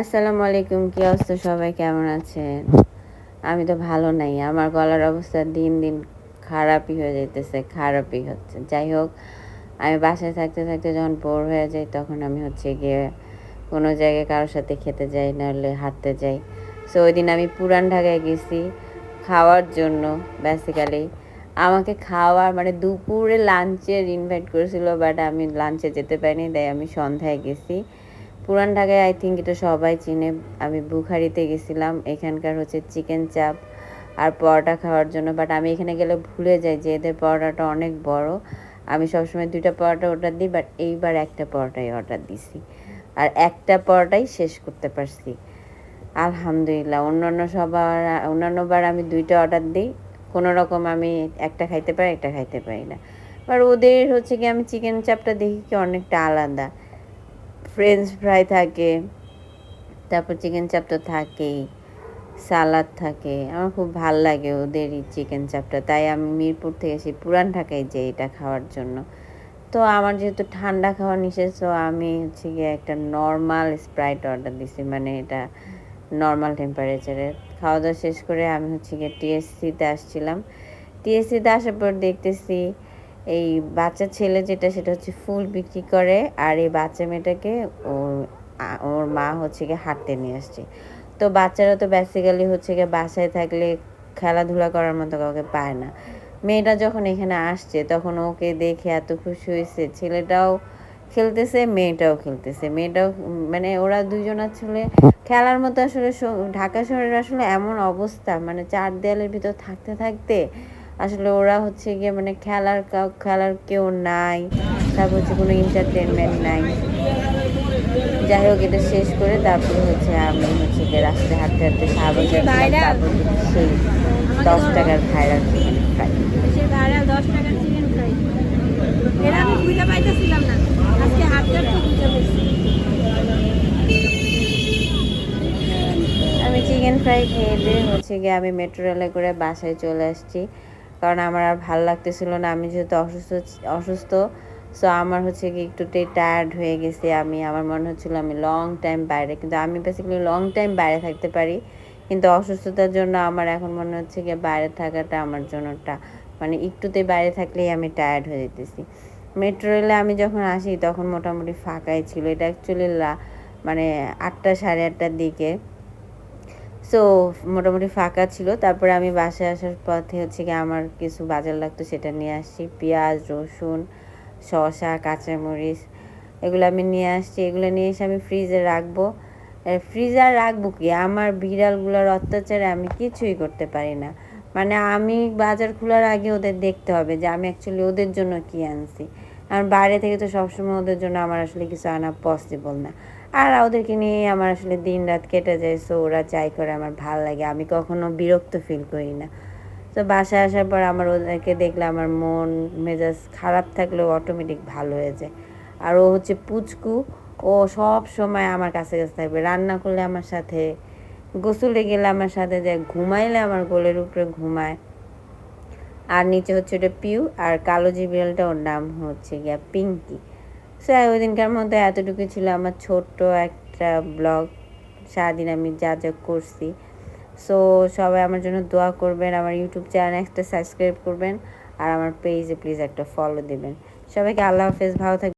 আসসালামু আলাইকুম, কি অবস্থা সবাই? কেমন আছেন? আমি তো ভালো নাই। আমার গলার অবস্থা দিন দিন খারাপই হয়ে যাইতেছে, খারাপই হচ্ছে। যাই হোক, আমি বাসায় থাকতে থাকতে যখন বোর হয়ে যাই, তখন আমি হচ্ছে গিয়ে কোনো জায়গায় কারোর সাথে খেতে যাই, নাহলে হাঁটতে যাই। সো ওই দিন আমি পুরান ঢাকায় গেছি খাওয়ার জন্য বেসিক্যালি আমাকে খাওয়ার মানে দুপুরে লাঞ্চের ইনভাইট করেছিল বাট আমি লাঞ্চে যেতে পারিনি, তাই আমি সন্ধ্যায় গেছি। পুরান ঢাকায় আই থিঙ্ক এটা সবাই চিনে। আমি বুখারিতে গেছিলাম, এখানকার হচ্ছে চিকেন চাপ আর পরোটা খাওয়ার জন্য। বাট আমি এখানে গেলে ভুলে যাই যে এদের পরোটাটা অনেক বড়। আমি সবসময় দুইটা পরোটা অর্ডার দিই বাট এইবার একটা পরোটাই অর্ডার দিছি। আর একটা পরোটাই শেষ করতে পারছি। আলহামদুলিল্লাহ, অন্যান্য সবার, অন্যান্যবার আমি দুইটা অর্ডার দিই। কোনো রকম আমি একটা খাইতে পারি, একটা খাইতে পারি না। আর ওদের হচ্ছে কি আমি চিকেন চাপটা দেখি কি অনেকটা আলাদা। ফ্রেঞ্চ ফ্রাই থাকে, তারপর চিকেন চাপ তো থাকেই সালাদ থাকে, আমার খুব ভালো লাগে ওদের এই চিকেন চাপটা তাই আমি মিরপুর থেকে এসে পুরান ঢাকায় যাই এটা খাওয়ার জন্য। তো আমার যেহেতু ঠান্ডা খাওয়া নিষেধ, তো আমি হচ্ছে গিয়ে একটা নর্মাল স্প্রাইট অর্ডার দিছি মানে এটা নর্মাল টেম্পারেচারে খাওয়া দাওয়া শেষ করে আমি হচ্ছে গিয়ে টিএসসিতে আসছিলাম। টিএসসিতে আসার পর দেখতেছি এই বাচ্চা ছেলে যেটা, সেটা হচ্ছে ফুল বিক্রি করে আর এই বাচ্চা মেয়েটাকে ওর ওর মা হচ্ছে গিয়ে হাঁটতে নিয়ে আসছে। তো বাচ্চারা তো বেসিক্যালি হচ্ছে গিয়ে বাসায় থাকলে খেলাধুলা করার মতো কাউকে পায় না। মেয়েটা যখন এখানে আসছে, তখন ওকে দেখে এত খুশি হয়েছে। ছেলেটাও খেলতেছে, মেয়েটাও খেলতেছে। মেয়েটাও মানে ওরা দুজন আসলে খেলার মতো আসলে ঢাকা শহরের আসলে এমন অবস্থা। মানে চার দেয়ালের ভিতর থাকতে থাকতে আসলে ওরা হচ্ছে গিয়ে মানে খেলার খেলার কেউ নাই তারপর হচ্ছে কোনো এন্টারটেনমেন্ট নাই। যাই হোক এটা শেষ করে তারপরে হচ্ছে আমি হচ্ছে গিয়ে রাস্তায় হাঁটতে হাঁটতে তারপর সেই দশ টাকার ভাইরাল চিকেন ফ্রাই দশ টাকার চিকেন ফ্রাই এরা আমি খুঁজে পাইতেছিলাম না। আজকে হাঁটতে হাঁটতে খুঁজে আমি চিকেন ফ্রাই খেয়ে দিয়ে হচ্ছে গিয়ে আমি মেট্রো রেলে করে বাসায় চলে আসছি। কারণ আমার আর ভালো লাগতেছিল না। আমি যেহেতু অসুস্থ অসুস্থ সো আমার হচ্ছে কি একটুটাই টায়ার্ড হয়ে গেছে আমি। আমার মনে হচ্ছিল আমি লং টাইম বাইরে। কিন্তু আমি বেসিক্যালি লং টাইম বাইরে থাকতে পারি। কিন্তু অসুস্থতার জন্য আমার এখন মনে হচ্ছে কি বাইরে থাকাটা আমার জন্যটা মানে একটুতে বাইরে থাকলেই আমি টায়ার্ড হয়ে যেতেছি। মেট্রো রেলে আমি যখন আসি তখন মোটামুটি ফাঁকাই ছিল। এটা অ্যাকচুয়ালি মানে আটটা সাড়ে আটটার দিকে। সো মোটামুটি ফাঁকা ছিল। তারপরে আমি বাসায় আসার পথে হচ্ছে কি আমার কিছু বাজার লাগতো, সেটা নিয়ে আসছি। পেঁয়াজ, রসুন, শসা, কাঁচামরিচ, এগুলো আমি নিয়ে আসছি। এগুলো নিয়ে এসে আমি ফ্রিজে রাখব। ফ্রিজার রাখব কি? আমার বিড়ালগুলোর অত্যাচারে আমি কিছুই করতে পারি না। মানে আমি বাজার খোলার আগে ওদের দেখতে হবে যে আমি অ্যাকচুয়ালি ওদের জন্য কি আনছি। আমার বাইরে থেকে তো সবসময় ওদের জন্য আমার আসলে কিছু আনা পসিবল না। আর ওদেরকে নিয়ে আমার আসলে দিন রাত কেটে যায় সো ওরা চাই করে আমার ভালো লাগে। আমি কখনো বিরক্ত ফিল করি না। তো বাসায় আসার পর আমার ওদেরকে দেখলে আমার মন মেজাজ খারাপ থাকলেও অটোমেটিক ভালো হয়ে যায়। আর ও হচ্ছে পুচকু, ও সব সময় আমার কাছে কাছে থাকবে। রান্না করলে আমার সাথে, গোসলে গেলে আমার সাথে যায়, ঘুমাইলে আমার গোলের উপরে ঘুমায়। আর নিচে হচ্ছে ওটা পিউ, আর কালো যে বিড়ালটা ওর নাম হচ্ছে গিয়া পিঙ্কি। সো ওই দিনকার মধ্যে এতটুকু ছিল আমার ছোট্ট একটা ব্লগ। সারাদিন আমি যা যা করছি। সো সবাই আমার জন্য দোয়া করবেন, আমার ইউটিউব চ্যানেল একটা সাবস্ক্রাইব করবেন, আর আমার পেজে প্লিজ একটা ফলো দেবেন। সবাইকে আল্লাহ হাফেজ, ভালো থাকবেন।